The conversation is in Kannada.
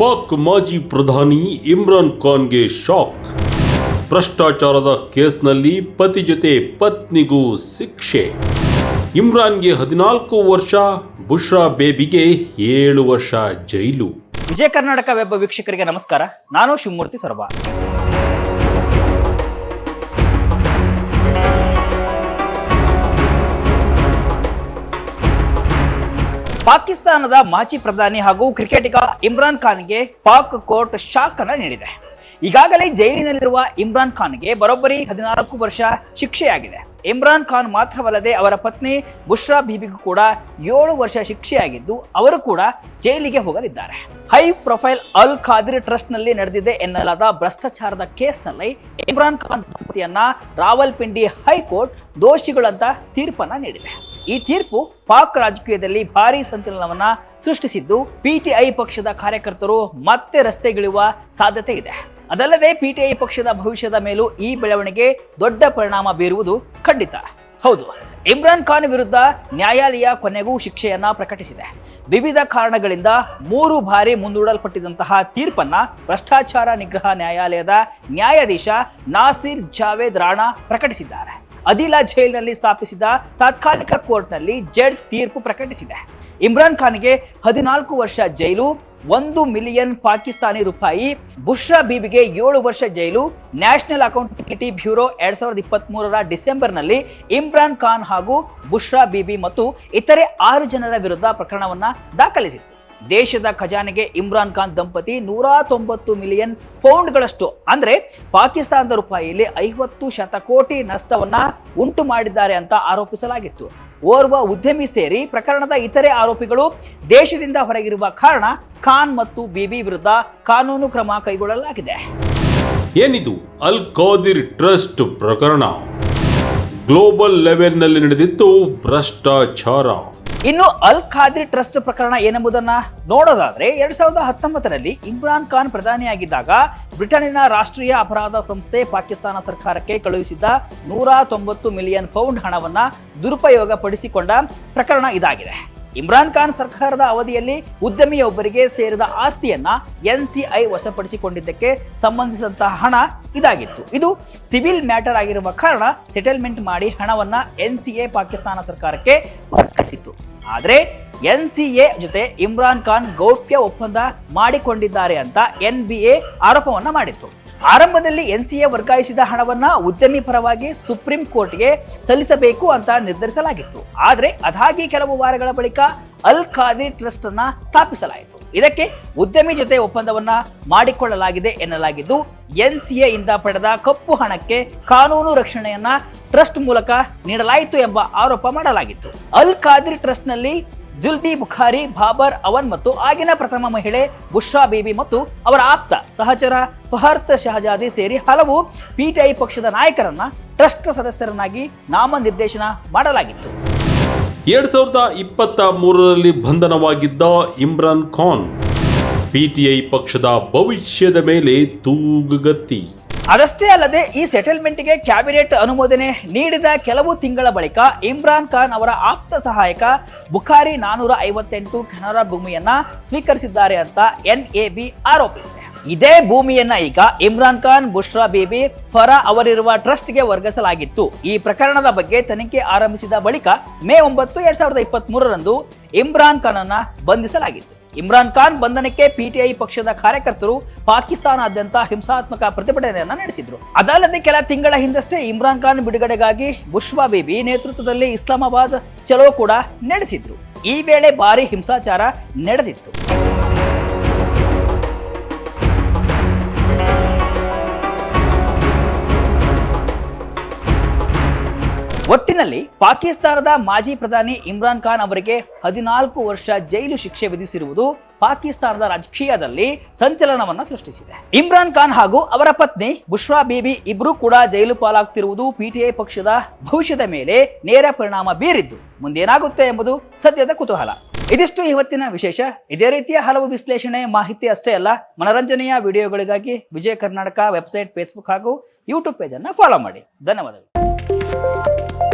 ಪಾಕ್ ಮಾಜಿ ಪ್ರಧಾನಿ ಇಮ್ರಾನ್ ಖಾನ್ಗೆ ಶಾಕ್. ಭ್ರಷ್ಟಾಚಾರದ ಕೇಸ್ನಲ್ಲಿ ಪತಿ ಜೊತೆ ಪತ್ನಿಗೂ ಶಿಕ್ಷೆ. ಇಮ್ರಾನ್ಗೆ ಹದಿನಾಲ್ಕು ವರ್ಷ, ಬುಷ್ರಾ ಬೇಬಿಗೆ ಏಳು ವರ್ಷ ಜೈಲು. ವಿಜಯ ಕರ್ನಾಟಕ ವೆಬ್ ವೀಕ್ಷಕರಿಗೆ ನಮಸ್ಕಾರ. ನಾನು ಶಿವಮೂರ್ತಿ ಸೊರಬ ಪಾಕಿಸ್ತಾನದ ಮಾಜಿ ಪ್ರಧಾನಿ ಹಾಗೂ ಕ್ರಿಕೆಟಿಗ ಇಮ್ರಾನ್ ಖಾನ್ಗೆ ಪಾಕ್ ಕೋರ್ಟ್ ಶಾಕ್ ಅನ್ನು ನೀಡಿದೆ. ಈಗಾಗಲೇ ಜೈಲಿನಲ್ಲಿರುವ ಇಮ್ರಾನ್ ಖಾನ್ಗೆ ಬರೋಬ್ಬರಿ ಹದಿನಾಲ್ಕು ವರ್ಷ ಶಿಕ್ಷೆಯಾಗಿದೆ. ಇಮ್ರಾನ್ ಖಾನ್ ಮಾತ್ರವಲ್ಲದೆ ಅವರ ಪತ್ನಿ ಬುಷ್ರಾ ಬೀಬಿಗೂ ಕೂಡ ಏಳು ವರ್ಷ ಶಿಕ್ಷೆಯಾಗಿದ್ದು ಅವರು ಕೂಡ ಜೈಲಿಗೆ ಹೋಗಲಿದ್ದಾರೆ. ಹೈ ಪ್ರೊಫೈಲ್ ಅಲ್ ಖಾದಿರ್ ಟ್ರಸ್ಟ್ನಲ್ಲಿ ನಡೆದಿದೆ ಎನ್ನಲಾದ ಭ್ರಷ್ಟಾಚಾರದ ಕೇಸ್ನಲ್ಲಿ ಇಮ್ರಾನ್ ಖಾನ್ ದಂಪತಿಯನ್ನ ರಾವಲ್ಪಿಂಡಿ ಹೈಕೋರ್ಟ್ ದೋಷಿಗಳಂತ ತೀರ್ಪನ್ನ ನೀಡಿದೆ. ಈ ತೀರ್ಪು ಪಾಕ್ ರಾಜಕೀಯದಲ್ಲಿ ಭಾರಿ ಸಂಚಲನವನ್ನ ಸೃಷ್ಟಿಸಿದ್ದು ಪಿಟಿಐ ಪಕ್ಷದ ಕಾರ್ಯಕರ್ತರು ಮತ್ತೆ ರಸ್ತೆಗಿಳಿಯುವ ಸಾಧ್ಯತೆ ಇದೆ. ಅದಲ್ಲದೆ ಪಿಟಿಐ ಪಕ್ಷದ ಭವಿಷ್ಯದ ಮೇಲೂ ಈ ಬೆಳವಣಿಗೆ ದೊಡ್ಡ ಪರಿಣಾಮ ಬೀರುವುದು ಖಂಡಿತ. ಹೌದು, ಇಮ್ರಾನ್ ಖಾನ್ ವಿರುದ್ಧ ನ್ಯಾಯಾಲಯ ಕೊನೆಗೂ ಶಿಕ್ಷೆಯನ್ನ ಪ್ರಕಟಿಸಿದೆ. ವಿವಿಧ ಕಾರಣಗಳಿಂದ ಮೂರು ಬಾರಿ ಮುಂದೂಡಲ್ಪಟ್ಟಿದಂತಹ ತೀರ್ಪನ್ನ ಭ್ರಷ್ಟಾಚಾರ ನಿಗ್ರಹ ನ್ಯಾಯಾಲಯದ ನ್ಯಾಯಾಧೀಶ ನಾಸಿರ್ ಜಾವೇದ್ ರಾಣಾ ಪ್ರಕಟಿಸಿದ್ದಾರೆ. ಅದಿಲಾ ಜೈಲ್ನಲ್ಲಿ ಸ್ಥಾಪಿಸಿದ ತಾತ್ಕಾಲಿಕ ಕೋರ್ಟ್ನಲ್ಲಿ ಜಡ್ಜ್ ತೀರ್ಪು ಪ್ರಕಟಿಸಿದೆ. ಇಮ್ರಾನ್ ಖಾನ್ಗೆ ಹದಿನಾಲ್ಕು ವರ್ಷ ಜೈಲು, ಒಂದು ಮಿಲಿಯನ್ ಪಾಕಿಸ್ತಾನಿ ರೂಪಾಯಿ, ಬುಷ್ರಾ ಬೀಬಿಗೆ ಏಳು ವರ್ಷ ಜೈಲು, ನ್ಯಾಷನಲ್ ಅಕೌಂಟಬಿಲಿಟಿ ಬ್ಯೂರೋ ಎರಡ್ ಸಾವಿರದ ಇಪ್ಪತ್ತ್ ಮೂರರ ಡಿಸೆಂಬರ್ನಲ್ಲಿ ಇಮ್ರಾನ್ ಖಾನ್ ಹಾಗೂ ಬುಷ್ರಾ ಬೀಬಿ ಮತ್ತು ಇತರೆ ಆರು ಜನರ ವಿರುದ್ಧ ಪ್ರಕರಣವನ್ನು ದಾಖಲಿಸಿತ್ತು. ದೇಶದ ಖಜಾನೆಗೆ ಇಮ್ರಾನ್ ಖಾನ್ ದಂಪತಿ ನೂರ ತೊಂಬತ್ತು ಮಿಲಿಯನ್ ಪೌಂಡ್ಗಳಷ್ಟು. ಅಂದ್ರೆ ಪಾಕಿಸ್ತಾನದ ರೂಪಾಯಿಯಲ್ಲಿ ಐವತ್ತು ಶತಕೋಟಿ ನಷ್ಟವನ್ನ ಉಂಟು ಮಾಡಿದ್ದಾರೆ ಅಂತ ಆರೋಪಿಸಲಾಗಿತ್ತು. ಓರ್ವ ಉದ್ಯಮಿ ಸೇರಿ ಪ್ರಕರಣದ ಇತರೆ ಆರೋಪಿಗಳು ದೇಶದಿಂದ ಹೊರಗಿರುವ ಕಾರಣ ಖಾನ್ ಮತ್ತು ಬಿಬಿ ವಿರುದ್ಧ ಕಾನೂನು ಕ್ರಮ ಕೈಗೊಳ್ಳಲಾಗಿದೆ. ಏನಿದು? ಅಲ್ ಖಾದಿರ್ ಟ್ರಸ್ಟ್ ಪ್ರಕರಣ. ಗ್ಲೋಬಲ್ ಲೆವೆಲ್ನಲ್ಲಿ ನಡೆದಿತ್ತು ಭ್ರಷ್ಟಾಚಾರ. ಇನ್ನು ಅಲ್ ಖಾದ್ರಿ ಟ್ರಸ್ಟ್ ಪ್ರಕರಣ ಏನೆಂಬುದನ್ನ ನೋಡೋದಾದ್ರೆ ಎರಡ್ ಸಾವಿರದ ಹತ್ತೊಂಬತ್ತರಲ್ಲಿ ಇಮ್ರಾನ್ ಖಾನ್ ಪ್ರಧಾನಿಯಾಗಿದ್ದಾಗ ಬ್ರಿಟನ್ನಿನ ರಾಷ್ಟ್ರೀಯ ಅಪರಾಧ ಸಂಸ್ಥೆ ಪಾಕಿಸ್ತಾನ ಸರ್ಕಾರಕ್ಕೆ ಕಳುಹಿಸಿದ್ದ ನೂರ ತೊಂಬತ್ತು ಮಿಲಿಯನ್ ಪೌಂಡ್ ಹಣವನ್ನ ದುರುಪಯೋಗ ಪಡಿಸಿಕೊಂಡ ಪ್ರಕರಣ ಇದಾಗಿದೆ. ಇಮ್ರಾನ್ ಖಾನ್ ಸರ್ಕಾರದ ಅವಧಿಯಲ್ಲಿ ಉದ್ಯಮಿಯೊಬ್ಬರಿಗೆ ಸೇರಿದ ಆಸ್ತಿಯನ್ನ ಎನ್ಸಿಐ ವಶಪಡಿಸಿಕೊಂಡಿದ್ದಕ್ಕೆ ಸಂಬಂಧಿಸಿದಂತಹ ಹಣ ಇದಾಗಿತ್ತು. ಇದು ಸಿವಿಲ್ ಮ್ಯಾಟರ್ ಆಗಿರುವ ಕಾರಣ ಸೆಟಲ್ಮೆಂಟ್ ಮಾಡಿ ಹಣವನ್ನ ಎನ್ಸಿಎ ಪಾಕಿಸ್ತಾನ ಸರ್ಕಾರಕ್ಕೆ ವರ್ಗಾಯಿಸಿತ್ತು. ಆದರೆ ಎನ್ಸಿಎ ಜೊತೆ ಇಮ್ರಾನ್ ಖಾನ್ ಗೌಪ್ಯ ಒಪ್ಪಂದ ಮಾಡಿಕೊಂಡಿದ್ದಾರೆ ಅಂತ ಎನ್ಬಿಎ ಆರೋಪವನ್ನ ಮಾಡಿತ್ತು. ಆರಂಭದಲ್ಲಿ ಎನ್ಸಿಎ ವರ್ಗಾಯಿಸಿದ ಹಣವನ್ನು ಉದ್ಯಮಿ ಪರವಾಗಿ ಸುಪ್ರೀಂ ಕೋರ್ಟ್ಗೆ ಸಲ್ಲಿಸಬೇಕು ಅಂತ ನಿರ್ಧರಿಸಲಾಗಿತ್ತು. ಆದರೆ ಅದಾಗಿ ಕೆಲವು ವಾರಗಳ ಬಳಿಕ ಅಲ್ ಖಾದಿರ್ ಟ್ರಸ್ಟ್ ಅನ್ನ ಸ್ಥಾಪಿಸಲಾಯಿತು. ಇದಕ್ಕೆ ಉದ್ಯಮಿ ಜೊತೆ ಒಪ್ಪಂದವನ್ನ ಮಾಡಿಕೊಳ್ಳಲಾಗಿದೆ ಎನ್ನಲಾಗಿದ್ದು ಎನ್ಸಿಎ ಇಂದ ಪಡೆದ ಕಪ್ಪು ಹಣಕ್ಕೆ ಕಾನೂನು ರಕ್ಷಣೆಯನ್ನ ಟ್ರಸ್ಟ್ ಮೂಲಕ ನೀಡಲಾಯಿತು ಎಂಬ ಆರೋಪ ಮಾಡಲಾಗಿತ್ತು. ಅಲ್ ಖಾದಿರ್ ಟ್ರಸ್ಟ್ನಲ್ಲಿ ಜುಲ್ಬಿ ಬುಖಾರಿ, ಬಾಬರ್, ಅವನ್ ಮತ್ತು ಆಗಿನ ಪ್ರಥಮ ಮಹಿಳೆ ಬುಷ್ರಾ ಬೇಬಿ ಮತ್ತು ಅವರ ಆಪ್ತ ಸಹಚರ ಫಹರ್ತ್ ಶಹಜಾದಿ ಸೇರಿ ಹಲವು ಪಿಟಿಐ ಪಕ್ಷದ ನಾಯಕರನ್ನ ಟ್ರಸ್ಟ್ ಸದಸ್ಯರನ್ನಾಗಿ ನಾಮನಿರ್ದೇಶನ ಮಾಡಲಾಗಿತ್ತು. ಎರಡ್ ಸಾವಿರದ ಇಪ್ಪತ್ತ ಮೂರರಲ್ಲಿ ಬಂಧನವಾಗಿದ್ದ ಇಮ್ರಾನ್ ಖಾನ್ ಪಿಟಿಐ ಪಕ್ಷದ ಭವಿಷ್ಯದ ಮೇಲೆ ತೂಗುಗತ್ತಿ ಅದಷ್ಟೇ ಅಲ್ಲದೆ ಈ ಸೆಟಲ್ಮೆಂಟ್ಗೆ ಕ್ಯಾಬಿನೆಟ್ ಅನುಮೋದನೆ ನೀಡಿದ ಕೆಲವು ತಿಂಗಳ ಬಳಿಕ ಇಮ್ರಾನ್ ಖಾನ್ ಅವರ ಆಪ್ತ ಸಹಾಯಕ ಬುಖಾರಿ ನಾನೂರ ಐವತ್ತೆಂಟು ಕೆನರಾ ಭೂಮಿಯನ್ನ ಸ್ವೀಕರಿಸಿದ್ದಾರೆ ಅಂತ ಎನ್ ಎ ಬಿ ಆರೋಪಿಸಿದೆ. ಇದೇ ಭೂಮಿಯನ್ನ ಈಗ ಇಮ್ರಾನ್ ಖಾನ್, ಬುಷ್ರಾ ಬೇಬಿ, ಫರಾ ಅವರಿರುವ ಟ್ರಸ್ಟ್ಗೆ ವರ್ಗಿಸಲಾಗಿತ್ತು ಈ ಪ್ರಕರಣದ ಬಗ್ಗೆ ತನಿಖೆ ಆರಂಭಿಸಿದ ಬಳಿಕ ಮೇ ಒಂಬತ್ತು, ಎರಡ್ ಸಾವಿರದ ಇಪ್ಪತ್ತ್ ಮೂರರಂದು ಇಮ್ರಾನ್ ಖಾನ್ ಅನ್ನ ಬಂಧಿಸಲಾಗಿತ್ತು. ಇಮ್ರಾನ್ ಖಾನ್ ಬಂಧನಕ್ಕೆ ಪಿಟಿಐ ಪಕ್ಷದ ಕಾರ್ಯಕರ್ತರು ಪಾಕಿಸ್ತಾನಾದ್ಯಂತ ಹಿಂಸಾತ್ಮಕ ಪ್ರತಿಭಟನೆಯನ್ನ ನಡೆಸಿದ್ರು. ಅದಲ್ಲದೆ ಕೆಲ ತಿಂಗಳ ಹಿಂದಷ್ಟೇ ಇಮ್ರಾನ್ ಖಾನ್ ಬಿಡುಗಡೆಗಾಗಿ ಬುಷ್ವಾ ಬೇಬಿ ನೇತೃತ್ವದಲ್ಲಿ ಇಸ್ಲಾಮಾಬಾದ್ ಚಲೋ ಕೂಡ ನಡೆಸಿದ್ರು. ಈ ವೇಳೆ ಭಾರಿ ಹಿಂಸಾಚಾರ ನಡೆದಿತ್ತು. ಒಟ್ಟಿನಲ್ಲಿ ಪಾಕಿಸ್ತಾನದ ಮಾಜಿ ಪ್ರಧಾನಿ ಇಮ್ರಾನ್ ಖಾನ್ ಅವರಿಗೆ ಹದಿನಾಲ್ಕು ವರ್ಷ ಜೈಲು ಶಿಕ್ಷೆ ವಿಧಿಸಿರುವುದು ಪಾಕಿಸ್ತಾನದ ರಾಜಕೀಯದಲ್ಲಿ ಸಂಚಲನವನ್ನು ಸೃಷ್ಟಿಸಿದೆ. ಇಮ್ರಾನ್ ಖಾನ್ ಹಾಗೂ ಅವರ ಪತ್ನಿ ಬುಷ್ರಾ ಬೇಬಿ ಇಬ್ರು ಕೂಡ ಜೈಲು ಪಾಲಾಗ್ತಿರುವುದು ಪಿಟಿಐ ಪಕ್ಷದ ಭವಿಷ್ಯದ ಮೇಲೆ ನೇರ ಪರಿಣಾಮ ಬೀರಿದ್ದು ಮುಂದೇನಾಗುತ್ತೆ ಎಂಬುದು ಸದ್ಯದ ಕುತೂಹಲ. ಇದಿಷ್ಟು ಇವತ್ತಿನ ವಿಶೇಷ. ಇದೇ ರೀತಿಯ ಹಲವು ವಿಶ್ಲೇಷಣೆ, ಮಾಹಿತಿ ಅಷ್ಟೇ ಅಲ್ಲ, ಮನರಂಜನೆಯ ವಿಡಿಯೋಗಳಿಗಾಗಿ ವಿಜಯ ಕರ್ನಾಟಕ ವೆಬ್ಸೈಟ್, ಫೇಸ್ಬುಕ್ ಹಾಗೂ ಯೂಟ್ಯೂಬ್ ಪೇಜನ್ನು ಫಾಲೋ ಮಾಡಿ. ಧನ್ಯವಾದಗಳು. Música